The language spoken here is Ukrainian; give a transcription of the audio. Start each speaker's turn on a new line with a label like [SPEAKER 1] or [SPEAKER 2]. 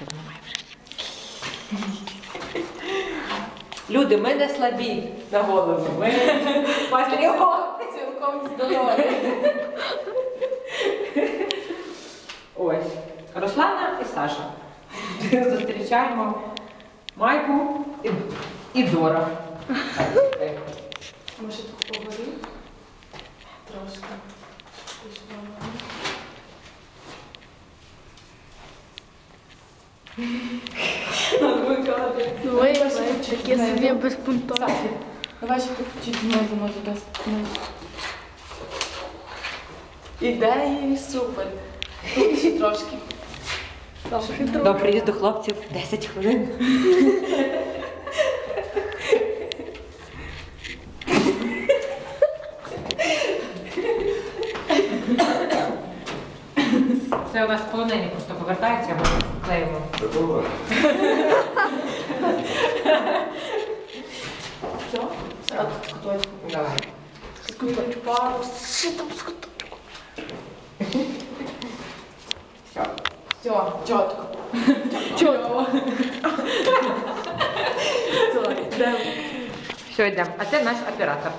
[SPEAKER 1] Все, немає вже. Люди, ми не слабі на голову. Ми.
[SPEAKER 2] Цілком здорові.
[SPEAKER 1] Ось. Руслана і Саша. Зустрічаємо Майку і, і Дора.
[SPEAKER 2] Може тут поговорити? Трошки.
[SPEAKER 3] Ой, таке собі без
[SPEAKER 2] пункту. давай ще чуть знизу може дасть. Ідеї супер. Тут ще трошки.
[SPEAKER 1] До приїзду хлопців 10 хвилин. Це у нас полонені просто повертаються, ми клеїмо.
[SPEAKER 2] Все? Тут.
[SPEAKER 1] Давай.
[SPEAKER 2] Куточку. Пару.
[SPEAKER 3] Що там?
[SPEAKER 1] Все.
[SPEAKER 2] Все, чітко. Все, йдемо.
[SPEAKER 1] Все, йдемо. А це наш оператор.